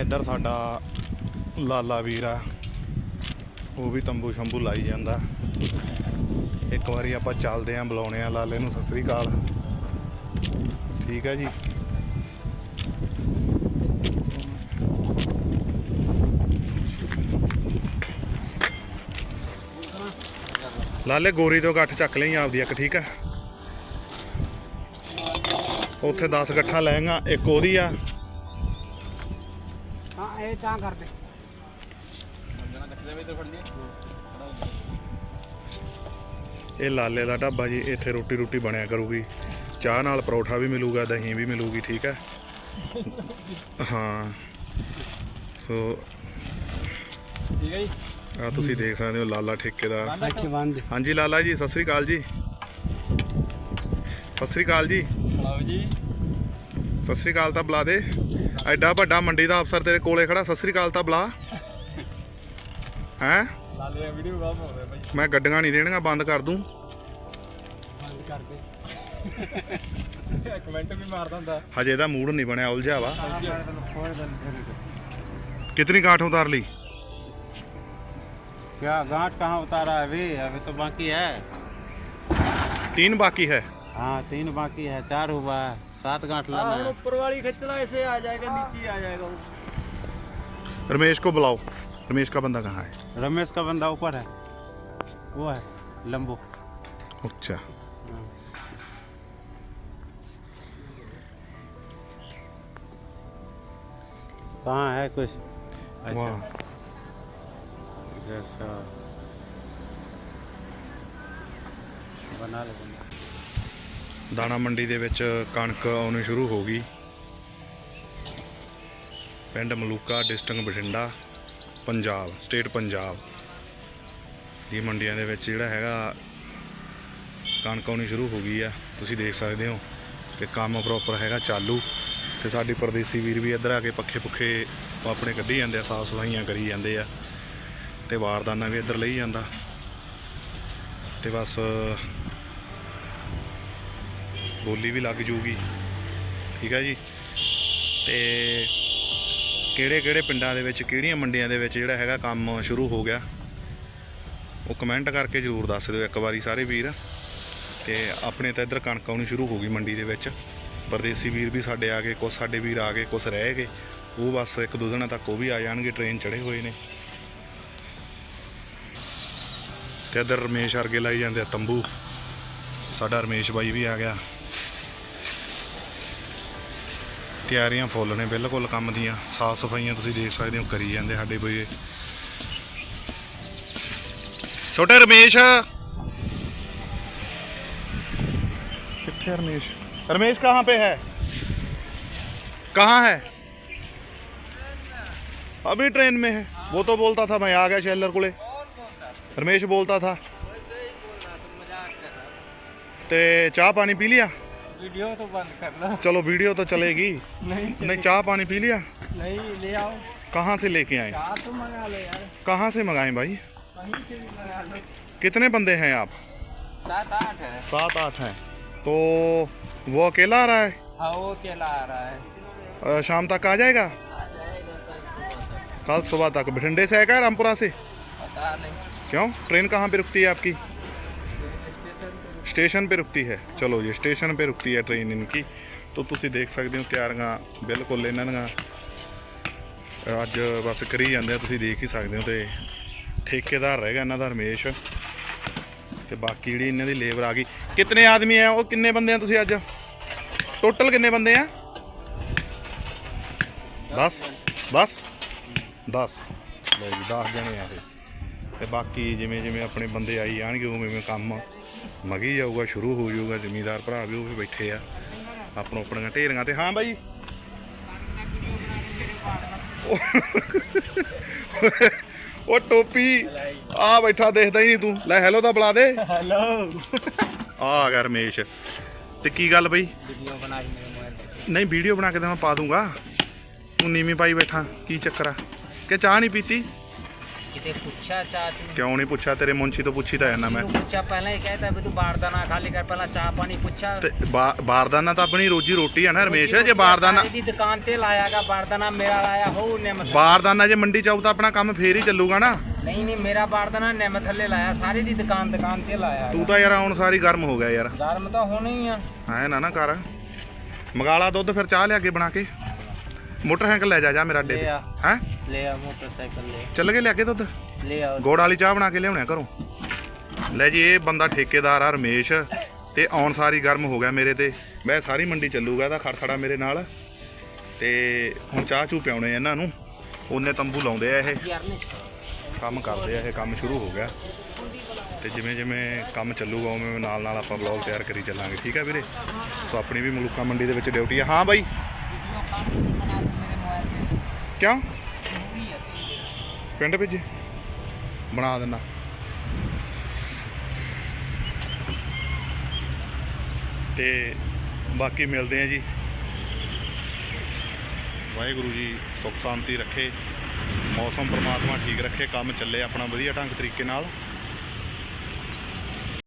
ਇੱਧਰ ਸਾਡਾ ਲਾਲਾ ਵੀਰ ਆ। ਉਹ ਵੀ ਤੰਬੂ ਸ਼ੰਬੂ ਲਾਈ ਜਾਂਦਾ। ਇੱਕ ਵਾਰੀ ਆਪਾਂ ਚੱਲਦੇ ਆਂ, ਬੁਲਾਉਣੇ ਆ ਲਾਲੇ ਨੂੰ, ਸਤਿ ਸ੍ਰੀ ਅਕਾਲ। ਠੀਕ ਹੈ ਜੀ। ਲਾਲੇ ਗੋਰੀ ਤੋਂ ਗੱਠ ਚੱਕ ਲਈ ਆਪਦੀ ਇੱਕ, ਠੀਕ ਹੈ ਉੱਥੇ 10 ਗੱਠਾਂ ਲੈਂਗਾ ਇੱਕ ਉਹਦੀ ਆ। ਤਾਂ ਕਰਦੇ। ਇਹ ਲਾਲੇ ਦਾ ਢਾਬਾ ਜੀ ਇੱਥੇ ਰੋਟੀ ਰੋਟੀ ਬਣਿਆ ਕਰੂਗੀ। ਚਾਹ ਨਾਲ ਪਰੌਠਾ ਵੀ ਮਿਲੂਗਾ ਦਹੀਂ ਵੀ ਮਿਲੂਗੀ ਠੀਕ ਹੈ? ਹਾਂ। ਸੋ ਠੀਕ ਹੈ ਜੀ ਆ ਤੁਸੀਂ ਦੇਖ ਸਕਦੇ ਹੋ ਲਾਲਾ ਠੇਕੇਦਾਰ। ਅੱਛਾ ਬੰਦ ਹਾਂਜੀ ਲਾਲਾ ਜੀ ਸਤਿ ਸ੍ਰੀ ਅਕਾਲ ਜੀ। ਸਤਿ ਸ੍ਰੀ ਅਕਾਲ ਜੀ। ਚਲਾਓ ਜੀ। ਸਤਿ ਸ੍ਰੀ ਅਕਾਲ ਤਾਂ ਬੁਲਾ ਦੇ। ਐਡਾ ਵੱਡਾ ਮੰਡੀ ਦਾ ਅਫਸਰ ਤੇਰੇ ਕੋਲੇ ਖੜਾ ਸਤਿ ਸ੍ਰੀ ਅਕਾਲ ਤਾਂ ਬੁਲਾ ਹੈਂ ਲਾਲੇ ਵੀਡੀਓ ਬਾਅਦ ਪਾਉਂਦੇ ਬਾਈ ਮੈਂ ਗੱਡੀਆਂ ਨਹੀਂ ਦੇਣੀਆਂ ਬੰਦ ਕਰ ਦੂੰ ਬੰਦ ਕਰਦੇ ਕਮੈਂਟ ਵੀ ਮਾਰਦਾ ਹੁੰਦਾ ਹਜੇ ਇਹਦਾ ਮੂਡ ਨਹੀਂ ਬਣਿਆ ਉਲਝਿਆ ਵਾ ਫੋਨ ਬੰਦ कितनी गांठ उतार ली क्या गांठ कहाँ उतारा है अभी अभी तो बाकी है तीन बाकी है हाँ तीन बाकी है चार हुआ है सात गांठ लाना है। ऊपर वाली खिंच लो ऐसे आ जाएगा नीचे आ जाएगा रमेश को बुलाओ। रमेश का बंदा कहाँ है? रमेश का बंदा ऊपर है। वो है लंबू। अच्छा। कहाँ है कुछ? वाह। अच्छा। बना ले बना ਦਾਣਾ ਮੰਡੀ ਦੇ ਵਿੱਚ ਕਣਕ ਆਉਣੀ ਸ਼ੁਰੂ ਹੋ ਗਈ। ਪਿੰਡ ਮਲੂਕਾ, ਡਿਸਟ੍ਰਿਕਟ ਬਠਿੰਡਾ, ਪੰਜਾਬ, ਸਟੇਟ ਪੰਜਾਬ ਦੀ ਮੰਡੀਆਂ ਦੇ ਵਿੱਚ ਜਿਹੜਾ ਹੈਗਾ ਕਣਕ ਆਉਣੀ ਸ਼ੁਰੂ ਹੋ ਗਈ ਆ। ਤੁਸੀਂ ਦੇਖ ਸਕਦੇ ਹੋ ਕਿ ਕੰਮ ਪ੍ਰੋਪਰ ਹੈਗਾ, ਚਾਲੂ। ਤੇ ਸਾਡੀ ਪਰਦੇਸੀ ਵੀਰ ਵੀ ਇੱਧਰ ਆ ਕੇ ਪੱਖੇ ਪੁੱਖੇ ਆਪਣੇ ਕੱਢੀ ਜਾਂਦੇ ਆ ਸਾਫ਼ ਸਫਾਈਆਂ ਕਰੀ ਜਾਂਦੇ ਆ ਤੇ ਵਾਰਦਾਨਾ ਵੀ ਇੱਧਰ ਲਈ ਜਾਂਦਾ। ਤੇ ਬਸ ਬੋਲੀ ਵੀ ਲੱਗ ਜੂਗੀ। ਠੀਕ ਹੈ ਜੀ? ਤੇ ਕਿਹੜੇ ਕਿਹੜੇ ਪਿੰਡਾਂ ਦੇ ਵਿੱਚ, ਕਿਹੜੀਆਂ ਮੰਡੀਆਂ ਦੇ ਵਿੱਚ ਜਿਹੜਾ ਹੈਗਾ ਕੰਮ ਸ਼ੁਰੂ ਹੋ ਗਿਆ? ਉਹ ਕਮੈਂਟ ਕਰਕੇ ਜਰੂਰ ਦੱਸ ਦਿਓ ਇੱਕ ਵਾਰੀ ਸਾਰੇ ਵੀਰ। ਤੇ ਆਪਣੇ ਤਾਂ ਇੱਧਰ ਕਣਕ ਆਉਣੀ ਸ਼ੁਰੂ ਹੋ ਗਈ ਮੰਡੀ ਦੇ ਵਿੱਚ। ਪਰਦੇਸੀ ਵੀਰ ਵੀ ਸਾਡੇ ਆ ਗਏ ਕੁਝ ਸਾਡੇ ਵੀਰ ਆ ਗਏ ਕੁਝ ਰਹਿ ਗਏ। ਉਹ ਬਸ ਇੱਕ ਦੋ ਦਿਨਾਂ ਤੱਕ ਉਹ ਵੀ ਆ ਜਾਣਗੇ ਟ੍ਰੇਨ ਚੜੇ ਹੋਏ ਨੇ। ਤੇ ਇੱਧਰ ਰਮੇਸ਼ ਅਰਗੇ ਲਾਈ ਜਾਂਦੇ ਆ, ਤੰਬੂ। ਸਾਡਾ ਰਮੇਸ਼ ਬਾਈ ਵੀ ਆ ਗਿਆ। ਤਿਆਰੀਆਂ ਫੁੱਲ ਨੇ ਬਿਲਕੁਲ ਕੰਮ ਦੀਆਂ ਸਾਫ ਸਫਾਈਆਂ ਤੁਸੀਂ ਦੇਖ ਸਕਦੇ ਹੋ ਕਰੀ ਜਾਂਦੇ ਸਾਡੇ ਬਈ ਛੋਟੇ ਰਮੇਸ਼ कितने रमेश रमेश कहाँ पे है कहाँ है अभी ट्रेन में है वो तो बोलता था मैं आ गया शेलर कोले रमेश बोलता था ते चाह पानी पी लिया वीडियो तो बंद कर लो। चलो वीडियो तो चलेगी। नहीं। नहीं चाह पानी पी लिया? नहीं ले आओ। कहाँ से लेके आए? तो मंगा लो यार। कहाँ से मंगाए भाई? कहीं से भी मंगा लो। कितने बंदे हैं आप? सात आठ है। सात आठ हैं। तो वो अकेला आ रहा है? हाँ वो अकेला आ रहा है। शाम तक आ जाएगा? कल सुबह तक। बठिंडे से आएगा रामपुरा से? पता नहीं। क्यों? ट्रेन कहाँ पे रुकती है आपकी? ਸਟੇਸ਼ਨ पे रुकती है ਚਲੋ ਜੀ ਸਟੇਸ਼ਨ पे रुकती है ट्रेन इनकी तो ਤੁਸੀਂ ਦੇਖ ਸਕਦੇ ਹੋ ਤਿਆਰੀਆਂ ਬਿਲਕੁਲ ਇਹਨਾਂ ਦੀਆਂ ਅੱਜ ਬਸ ਕਰੀ ਜਾਂਦੇ ਆ ਤੁਸੀਂ ਦੇਖ ਹੀ ਸਕਦੇ ਹੋ ਤੇ ਠੇਕੇਦਾਰ ਰਹਿ ਗਿਆ ਇਹਨਾਂ ਦਾ ਰਮੇਸ਼ ਤੇ ਬਾਕੀ ਜਿਹੜੀ ਇਹਨਾਂ ਦੀ ਲੇਬਰ ਆ ਗਈ ਕਿੰਨੇ ਆਦਮੀ ਆ ਉਹ ਕਿੰਨੇ ਬੰਦੇ ਆ ਤੁਸੀਂ ਅੱਜ ਟੋਟਲ ਕਿੰਨੇ ਬੰਦੇ ਆ 10 ਬਸ 10 ਲਓ ਜੀ 10 ਜਣੇ ਆ ਇਹ ਤੇ ਬਾਕੀ ਜਿਵੇਂ ਜਿਵੇਂ ਆਪਣੇ ਬੰਦੇ ਆਈ ਜਾਣਗੇ ਉਵੇਂ ਉਵੇਂ ਕੰਮ ਮਗੀ ਜਾਊਗਾ ਸ਼ੁਰੂ ਹੋ ਜਾਊਗਾ ਜ਼ਿਮੀਦਾਰ ਭਰਾ ਵੀ ਉਹ ਵੀ ਬੈਠੇ ਆ। ਆਪਣੋ ਆਪਣੀਆਂ ਢੇਰੀਆਂ ਤੇ। ਹਾਂ ਬਾਈ। ਉਹ ਟੋਪੀ ਆ ਬੈਠਾ ਦੇਖਦਾ ਹੀ ਨਹੀਂ ਤੂੰ। ਲੈ ਹੈਲੋ ਤਾਂ ਬੁਲਾ ਦੇ। ਹੈਲੋ ਆ ਗਿਆ ਰਮੇਸ਼। ਤੇ ਕੀ ਗੱਲ ਬਈ? ਵੀਡੀਓ ਬਣਾ ਮੇਰੇ ਮੋਬਾਈਲ ਤੇ। ਨਹੀਂ ਵੀਡੀਓ ਬਣਾ ਕੇ ਤਾਂ ਮੈਂ ਪਾ ਦੂੰਗਾ। ਤੂੰ ਨੀਵੀਂ ਪਾਈ ਬੈਠਾ। ਕੀ ਚੱਕਰ ਆ? ਕਿ ਚਾਹ ਨਹੀਂ ਪੀਤੀ? ਕਿਤੇ ਪੁੱਛਿਆ ਚਾਹ ਤੂੰ ਕਿਉਂ ਨਹੀਂ ਪੁੱਛਿਆ? ਤੇਰੇ ਮੁੰਸ਼ੀ ਤੋਂ ਪੁੱਛੀ ਤਾਂ ਜਾਂਦਾ ਮੈਂ। ਤੂੰ ਪੁੱਛਿਆ ਪਹਿਲਾਂ ਹੀ ਕਹਿਤਾ ਵੀ ਤੂੰ ਬਾਰਦਾਨਾ ਖਾਲੀ ਕਰ ਪਹਿਲਾਂ ਚਾਹ ਪਾਣੀ ਪੁੱਛਿਆ। ਤੇ ਬਾ- ਬਾਰਦਾਨਾ ਤਾਂ ਆਪਣੀ ਰੋਜੀ ਰੋਟੀ ਆ ਨਾ ਰਮੇਸ਼ ਜੇ ਬਾਰਦਾਨਾ ਦੀ ਦੁਕਾਨ ਤੇ ਲਾਇਆਗਾ ਬਾਰਦਾਨਾ ਮੇਰਾ ਲਾਇਆ ਹੋ ਨਿਮਤ ਬਾਰਦਾਨਾ ਜੇ ਮੰਡੀ ਚ ਆਊ ਤਾਂ ਆਪਣਾ ਕੰਮ ਫੇਰ ਹੀ ਚੱਲੂਗਾ ਨਾ। ਨਹੀਂ ਨਹੀਂ ਮੇਰਾ ਬਾਰਦਾਨਾ ਨਿਮਤ ਥੱਲੇ ਲਾਇਆ ਸਾਰੀ ਦੀ ਦੁਕਾਨ ਦੁਕਾਨ ਤੇ ਲਾਇਆ ਤੂੰ ਤਾਂ ਯਾਰ ਹੁਣ ਸਾਰੀ ਗਰਮ ਹੋ ਗਿਆ ਯਾਰ। ਗਰਮ ਤਾਂ ਹੋਣਾ ਹੀ ਆ। ਐ ਨਾ ਨਾ ਕਰ। ਮਗਾਲਾ ਦੁੱਧ ਫਿਰ ਚਾਹ ਲਿਆ ਕੇ ਬਣਾ ਕੇ। ਮੋਟਰਸਾਈਕਲ ਲੈ ਜਾ ਜਾ ਮੇਰਾ ਅੱਡੇ ਤੇ। ਹੈ? ਲੈ ਆ ਮੋਟਰਸਾਈਕਲ ਲੈ। ਚੱਲ ਕੇ ਲਿਆ ਕੇ ਦੁੱਧ? ਲੈ ਆ ਗੋੜ ਵਾਲੀ ਚਾਹ ਬਣਾ ਕੇ ਲਿਆਉਣਿਆ ਘਰੋਂ। ਲੈ ਜੀ ਇਹ ਬੰਦਾ ਠੇਕੇਦਾਰ ਆ ਰਮੇਸ਼। ਤੇ ਆਉਣ ਸਾਰੀ ਗਰਮ ਹੋ ਗਿਆ ਮੇਰੇ ਤੇ। ਮੈਂ ਸਾਰੀ ਮੰਡੀ ਚੱਲੂਗਾ ਇਹਦਾ ਖੜਖੜਾ ਮੇਰੇ ਨਾਲ। ਤੇ ਹੁਣ ਚਾਹ ਚੂ ਪਿਆਉਣੇ ਇਹਨਾਂ ਨੂੰ। ਉਹਨੇ ਤੰਬੂ ਲਾਉਂਦੇ ਆ ਇਹ। ਕੰਮ ਕਰਦੇ ਆ ਇਹ ਕੰਮ ਸ਼ੁਰੂ ਹੋ ਗਿਆ। ਤੇ ਜਿਵੇਂ ਜਿਵੇਂ ਕੰਮ ਚੱਲੂਗਾ ਉਵੇਂ ਉਵੇਂ ਨਾਲ ਨਾਲ ਆਪਾਂ ਬਲੌਗ ਤਿਆਰ ਕਰੀ ਚੱਲਾਂਗੇ। ਠੀਕ ਆ ਵੀਰੇ? ਸੋ ਆਪਣੀ ਵੀ ਮਲੂਕਾ ਮੰਡੀ ਦੇ ਵਿੱਚ ਡਿਊਟੀ ਆ। ਹਾਂ ਬਾਈ। ਕਿਉਂ? ਪਿੰਡ ਭੇਜੇ। ਬਣਾ ਦਿੰਦਾ। ਤੇ ਬਾਕੀ ਮਿਲਦੇ ਆ ਜੀ। ਵਾਹਿਗੁਰੂ ਜੀ ਸੁਖ ਸ਼ਾਂਤੀ ਰੱਖੇ। ਮੌਸਮ ਪ੍ਰਮਾਤਮਾ ਠੀਕ ਰੱਖੇ। ਕੰਮ ਚੱਲੇ ਆਪਣਾ ਵਧੀਆ ਢੰਗ ਤਰੀਕੇ ਨਾਲ।